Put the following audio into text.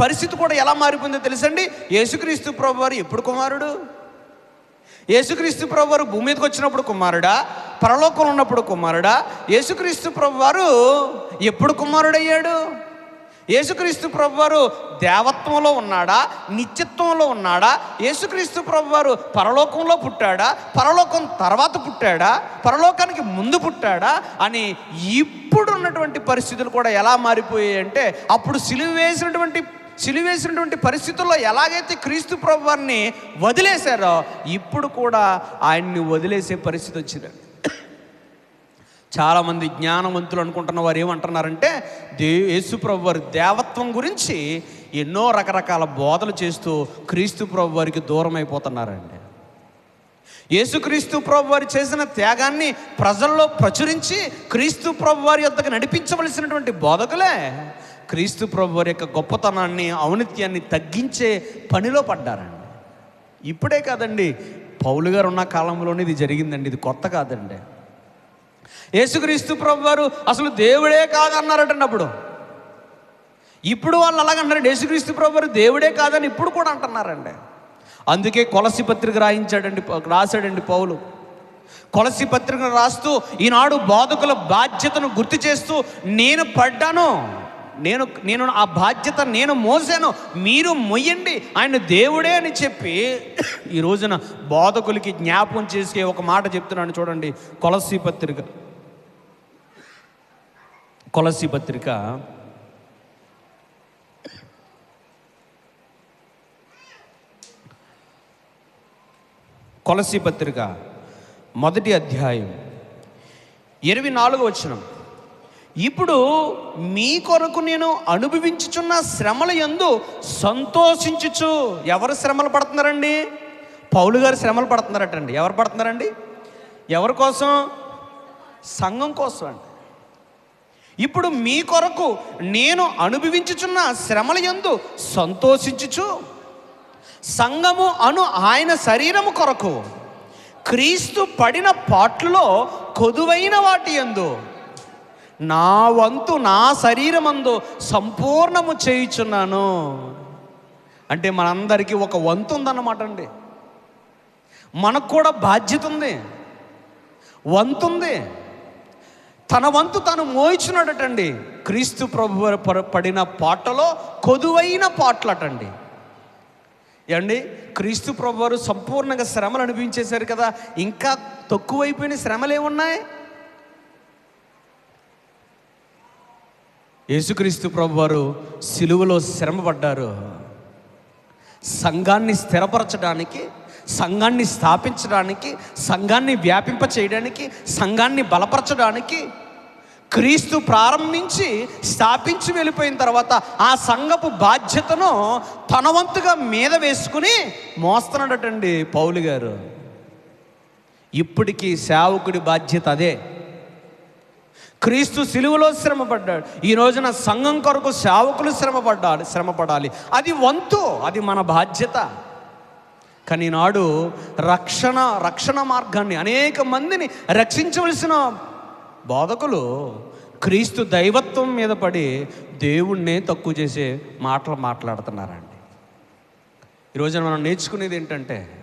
పరిస్థితి కూడా ఎలా మారిపోయిందో తెలుసండి? యేసుక్రీస్తు ప్రభు వారు ఎప్పుడు కుమారుడు? యేసుక్రీస్తు ప్రభు వారు భూమి మీదకి వచ్చినప్పుడు కుమారుడా? పరలోకంలో ఉన్నప్పుడు కుమారుడా? యేసుక్రీస్తు ప్రభు వారు ఎప్పుడు కుమారుడయ్యాడు? యేసుక్రీస్తు ప్రభు వారు దేవత్వంలో ఉన్నాడా? నిత్యత్వంలో ఉన్నాడా? యేసుక్రీస్తు ప్రభు వారు పరలోకంలో పుట్టాడా? పరలోకం తర్వాత పుట్టాడా? పరలోకానికి ముందు పుట్టాడా? అని ఇప్పుడు ఉన్నటువంటి పరిస్థితులు కూడా ఎలా మారిపోయాయి అంటే అప్పుడు సిలువ వేసినటువంటి సిలివేసినటువంటి పరిస్థితుల్లో ఎలాగైతే క్రీస్తు ప్రభువారిని వదిలేశారో ఇప్పుడు కూడా ఆయన్ని వదిలేసే పరిస్థితి వచ్చింది. చాలామంది జ్ఞానవంతులు అనుకుంటున్న వారు ఏమంటున్నారంటే దే యేసు ప్రభు వారి దేవత్వం గురించి ఎన్నో రకరకాల బోధలు చేస్తూ క్రీస్తు ప్రభు వారికి దూరం అయిపోతున్నారండి యేసుక్రీస్తు ప్రభు వారు చేసిన త్యాగాన్ని ప్రజల్లో ప్రచురించి క్రీస్తు ప్రభు వారి యొద్దకు నడిపించవలసినటువంటి బోధకులే. క్రీస్తు ప్రభు వారి యొక్క గొప్పతనాన్ని ఔన్నత్యాన్ని తగ్గించే పనిలో పడ్డారండి. ఇప్పుడే కాదండి పౌలు గారు ఉన్న కాలంలోనే ఇది జరిగిందండి ఇది కొత్త కాదండి. యేసుక్రీస్తు ప్రభు వారు అసలు దేవుడే కాదన్నారటండి అప్పుడు ఇప్పుడు వాళ్ళు అలాగంటారు యేసుక్రీస్తు ప్రభు వారు దేవుడే కాదని ఇప్పుడు కూడా అంటున్నారండి. అందుకే కొలసి పత్రిక రాయించాడండి రాశాడండి పౌలు. కొలసి పత్రికను రాస్తూ ఈనాడు బాధకుల బాధ్యతను గుర్తు చేస్తూ నేను పడ్డాను. నేను నేను ఆ బాధ్యత నేను మోసాను మీరు మొయ్యండి ఆయన దేవుడే అని చెప్పి ఈ రోజున బోధకులకి జ్ఞాపకం చేసే ఒక మాట చెప్తున్నాను చూడండి కొలసి పత్రిక. కొలసి పత్రిక. కొలసి పత్రిక మొదటి అధ్యాయం ఇరవై నాలుగు వచ్చినాం ఇప్పుడు మీ కొరకు నేను అనుభవించుచున్న శ్రమల యందు సంతోషించుచు ఎవరు శ్రమలు పడుతున్నారండి? పౌలు గారు శ్రమలు పడుతున్నారటండి. ఎవరు పడుతున్నారండి? ఎవరి కోసం? సంఘం కోసం అండి. ఇప్పుడు మీ కొరకు నేను అనుభవించుచున్న శ్రమల యందు సంతోషించుచు సంఘము అను ఆయన శరీరము కొరకు క్రీస్తు పడిన పాట్లలో కొదువైన వాటి యందు నా వంతు నా శరీరమందు సంపూర్ణము చేయుచున్నాను. అంటే మనందరికీ ఒక వంతు ఉందన్నమాట అండి. మనకు కూడా బాధ్యత ఉంది. వంతు ఉంది. తన వంతు తాను మోయిచున్నాడటండి క్రీస్తు ప్రభు పడిన పాటలో కొదువైన పాటలటండి. ఏమండి? క్రీస్తు ప్రభువారు సంపూర్ణంగా శ్రమలు అనిపించేశారు కదా. ఇంకా తక్కువైపోయిన శ్రమలు ఏమున్నాయి యేసుక్రీస్తు ప్రభు వారు సిలువలో శ్రమపడ్డారు. సంఘాన్ని స్థిరపరచడానికి సంఘాన్ని స్థాపించడానికి సంఘాన్ని వ్యాపింప చేయడానికి సంఘాన్ని బలపరచడానికి క్రీస్తు ప్రారంభించి స్థాపించి వెళ్ళిపోయిన తర్వాత ఆ సంఘపు బాధ్యతను తన వంతుగా మీద వేసుకుని మోస్తున్నాడటండి పౌలు గారు. ఇప్పటికీ సేవకుడి బాధ్యత అదే. క్రీస్తు సిలువలో శ్రమపడ్డాడు. ఈ రోజున సంఘం కొరకు సేవకులు శ్రమపడ్డాలి శ్రమపడాలి. అది వంతు అది మన బాధ్యత. కానీ నాడు రక్షణ రక్షణ మార్గాన్ని అనేక మందిని రక్షించవలసిన బోధకులు క్రీస్తు దైవత్వం మీద పడి దేవుణ్ణే తక్కువ చేసే మాటలు మాట్లాడుతున్నారండి. ఈరోజు మనం నేర్చుకునేది ఏంటంటే